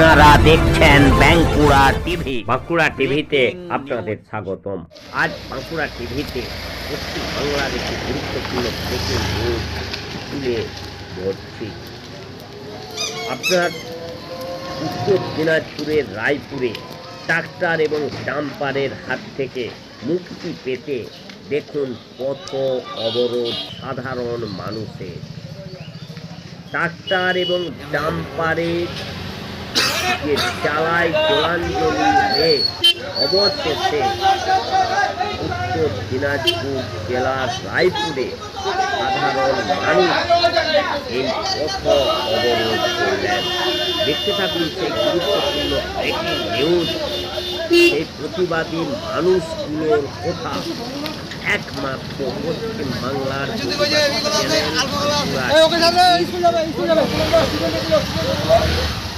আপনারা দেখছেন বাঁকুড়া টিভি। বাঁকুড়া টিভিতে আপনাদের স্বাগতম। আজ বাঁকুড়া টিভিতে পশ্চিম একটি গুরুত্বপূর্ণ ব্রেকিং নিউজ তুলে ধরছি। আপনার উত্তর দিনাজপুরের রায়পুরে ট্রাক্টর এবং ডাম্পারের হাত থেকে মুক্তি পেতে দেখুন পথ অবরোধ সাধারণ মানুষের। ট্রাক্টর এবং ডাম্পারের যে চালায় জলাঞ্জলি হয়ে অবশেষে উত্তর দিনাজপুর জেলার রায়পুরে সাধারণ মানুষ এই পথ অবরোধ করলেন। দেখতে থাকুন সেই গুরুত্বপূর্ণ একটি নিউজ সেই প্রতিবাদী মানুষগুলোর কথা একমাত্র পশ্চিম বাংলার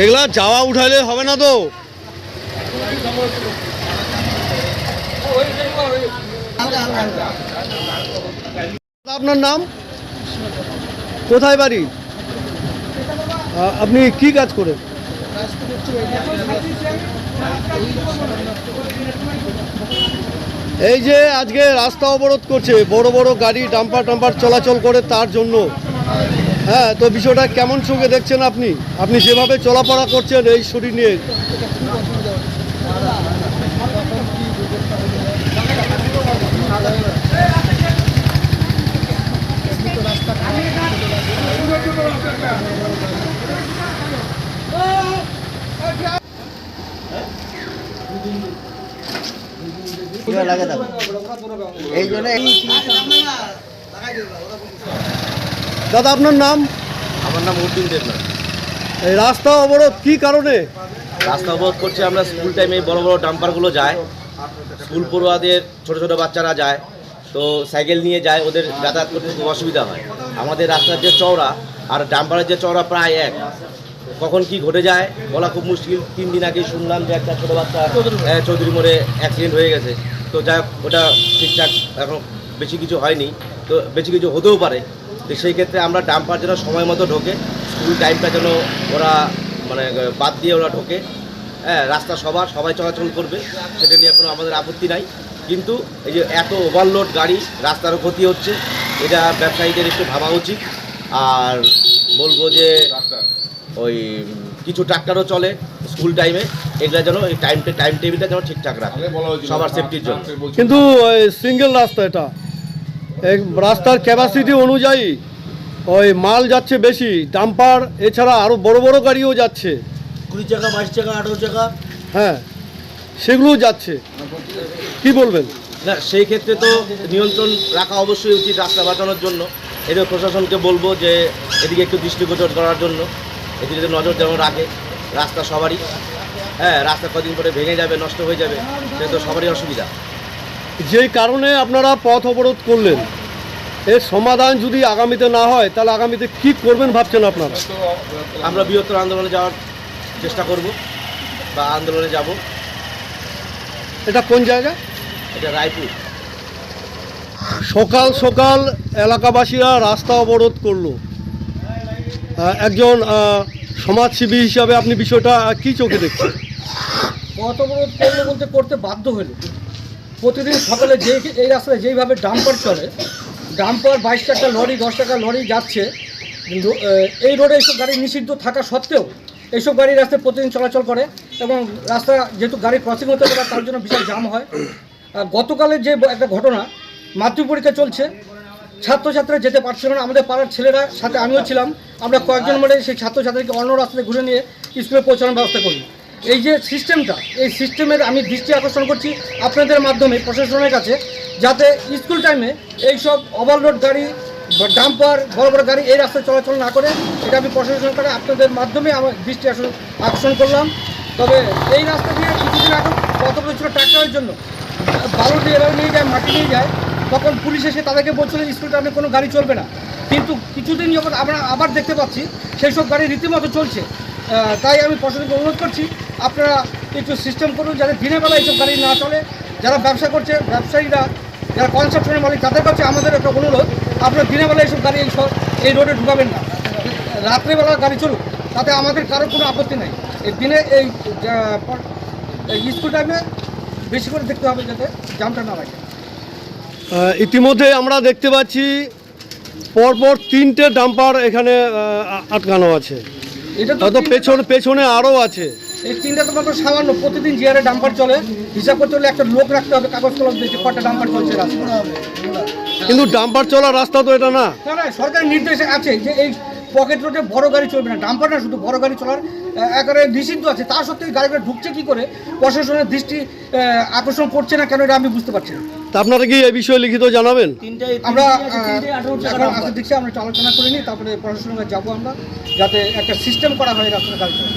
এগুলা যাওয়া উঠাইলে হবে না তো। আপনার নাম? কোথায় বাড়ি? আপনি কি কাজ করেন? এই যে আজকে রাস্তা অবরোধ করছে, বড় বড় গাড়ি, ডাম্পার টাম্পার চলাচল করে তার জন্য। হ্যাঁ তো বিষয়টা কেমন চোখে দেখছেন আপনি? আপনি যেভাবে চলাফেরা করছেন এই শরীর নিয়ে। এই জন্য দাদা আপনার নাম? আমার নাম উদ্দিন দেবনাথ। এই রাস্তা অবরোধ কি কারণে? রাস্তা অবরোধ করছে আমরা স্কুল টাইমে বড় বড় ডাম্পারগুলো যায়। স্কুল পড়ুয়াদের ছোট ছোট বাচ্চারা যায়। তো সাইকেল নিয়ে যায় ওদের যাতায়াত করতে খুব অসুবিধা হয়। আমাদের রাস্তার যে চওড়া আর ডাম্পারের যে চওড়া প্রায় এক। কখন কি ঘটে যায় বলা খুব মুশকিল। তিন দিন আগে শুনলাম যে একটা ছোটো বাচ্চা চৌধুরী মোড়ে অ্যাক্সিডেন্ট হয়ে গেছে। তো যাই ওটা ঠিকঠাক এখন বেশি কিছু হয়নি। তো বেশি কিছু হতেও পারে। তো সেই ক্ষেত্রে আমরা ডাম্পার যেন সময় মতো ঢোকে স্কুল টাইমটা যেন ওরা মানে বাদ দিয়ে ওরা ঢোকে। হ্যাঁ রাস্তা সবার সবাই চলাচল করবে সেটা নিয়ে কোনো আমাদের আপত্তি নাই। কিন্তু এই যে এত ওভারলোড গাড়ি রাস্তারও ক্ষতি হচ্ছে এটা ব্যবসায়ীদের একটু ভাবা উচিত। আর বলব যে ওই কিছু ট্রাক্টারও চলে স্কুল টাইমে এগুলো যেন এই টাইম টাইম টেবিলটা যেন ঠিকঠাক রাখে সবার সেফটির জন্য। কিন্তু সিঙ্গেল রাস্তা এটা। রাস্তার ক্যাপাসিটি অনুযায়ী ওই মাল যাচ্ছে বেশি ডাম্পার এছাড়া আরও বড় বড় গাড়িও যাচ্ছে। কুড়ি টাকা বাইশ টাকা আঠারো টাকা হ্যাঁ সেগুলোও যাচ্ছে। কি বলবেন? না সেই ক্ষেত্রে তো নিয়ন্ত্রণ রাখা অবশ্যই উচিত রাস্তা বাঁচানোর জন্য। এটা প্রশাসনকে বলব যে এদিকে একটু দৃষ্টিগোচর করার জন্য। এদিকে যদি নজর যেমন রাখে রাস্তা সবারই। হ্যাঁ রাস্তা কদিন পরে ভেঙে যাবে নষ্ট হয়ে যাবে সেটা তো সবারই অসুবিধা। যেই কারণে আপনারা পথ অবরোধ করলেন এর সমাধান যদি আগামীতে না হয় তাহলে আগামীতে কি করবেন ভাবছেন আপনারা? আমরা বৃহত্তর আন্দোলনে যাওয়ার চেষ্টা করব বা আন্দোলনে যাব। এটা কোন জায়গা? এটা রায়পুর। সকাল সকাল এলাকাবাসীরা রাস্তা অবরোধ করল। একজন সমাজসেবী হিসাবে আপনি বিষয়টা কি চোখে দেখছেন? পথ অবরোধ করল বলতে করতে বাধ্য হলো। প্রতিদিন সকালে যে এই রাস্তায় যেইভাবে ডাম্পার চলে, ডাম্পার বাইশ টাকা লরি, দশ টাকা লরি যাচ্ছে, কিন্তু এই রোডে এইসব গাড়ি নিষিদ্ধ থাকা সত্ত্বেও এইসব গাড়ি রাস্তায় প্রতিদিন চলাচল করে এবং রাস্তা যেহেতু গাড়ি ক্রসিং হতে পারে, তার জন্য বিশাল জাম হয়। গতকালের যে একটা ঘটনা মাতৃ পরীক্ষা চলছে ছাত্রছাত্রীরা যেতে পারছিল না, আমাদের পাড়ার ছেলেরা সাথে আমিও ছিলাম, আমরা কয়েকজন মিলে সেই ছাত্রছাত্রীকে অন্য রাস্তায় ঘুরে নিয়ে স্কুলে পৌঁছানোর ব্যবস্থা করি এই যে সিস্টেমটা এই সিস্টেমের আমি দৃষ্টি আকর্ষণ করছি আপনাদের মাধ্যমে, প্রশাসনের কাছে, যাতে স্কুল টাইমে এইসব ওভারলোড গাড়ি ডাম্পার বড় বড় গাড়ি এই রাস্তায় চলাচল না করে, এটা আমি প্রশাসন করে আপনাদের মাধ্যমে আমার দৃষ্টি আকর্ষণ- করলাম। তবে এই রাস্তা দিয়ে কিছুদিন আগে কত বছর ট্রাক্টরের জন্য বালু দিয়ে এভাবে নিয়ে যায়, মাটি নিয়ে যায়, তখন পুলিশ এসে তাদেরকে বলছিল স্কুল টাইমে কোনো গাড়ি চলবে না। কিন্তু কিছুদিন যখন আমরা আবার দেখতে পাচ্ছি, সেই সব গাড়ি রীতিমতো চলছে। তাই আমি প্রশাসনকে অনুরোধ করছি, আপনারা একটু সিস্টেম করুন যাতে দিনের বেলা এইসব গাড়ি না চলে। যারা ব্যবসা করছে, ব্যবসায়ীরা, যারা কনস্ট্রাকশনের মালিক, তাদের কাছে আমাদের একটা অনুরোধ, আপনারা দিনের বেলা এইসব গাড়ি এই রোডে ঢুকাবেন না। রাত্রেবেলা গাড়ি চলুক, তাতে আমাদের কারও কোনো আপত্তি নেই। এই দিনে এই স্কুল টাইমে বেশি করে দেখতে হবে যাতে জামটা না লাগে। ইতিমধ্যে আমরা দেখতে পাচ্ছি পরপর তিনটে ডাম্পার এখানে আটকানো আছে। এটা তো পেছনে পেছনে আরও আছে। এই তিনটা তো মাত্র সামান্য প্রতিদিন জিয়ারে ডাম্পার চলে। হিসাব করতে হলে একটা লোক রাখতে হবে কাগজ কলম দিয়েছে কটা ডাম্পার চলছে রাস্তা কিন্তু ডাম্পার চলার রাস্তা তো এটা না। না না সরকারের নির্দেশ আছে যে এই পকেট রোডে বড় গাড়ি চলবে না ডাম্পার না শুধু বড় গাড়ি চলার একেবারে নিষিদ্ধ আছে। তা সত্ত্বেও গাড়িগুলো ঢুকছে কি করে? প্রশাসনের দৃষ্টি আকর্ষণ করছে না কেন এটা আমি বুঝতে পারছি না। তা আপনারা কি এই বিষয়ে লিখিত জানাবেন? আমরা দেখছি আমরা একটু আলোচনা করে নিই তারপরে প্রশাসনের কাছে যাব আমরা যাতে একটা সিস্টেম করা হয় রাস্তার গাড়ি চলার।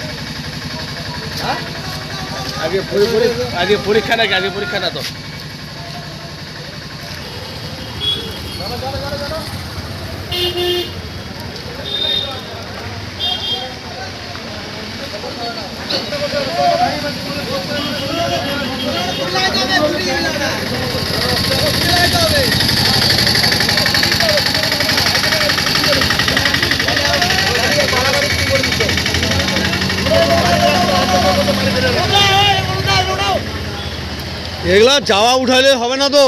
স্টুডেন্টগুলো আগে পরীক্ষা নাকি? আগে পরীক্ষা না তো এগুলা যাওয়া উঠাইলে হবে না তো।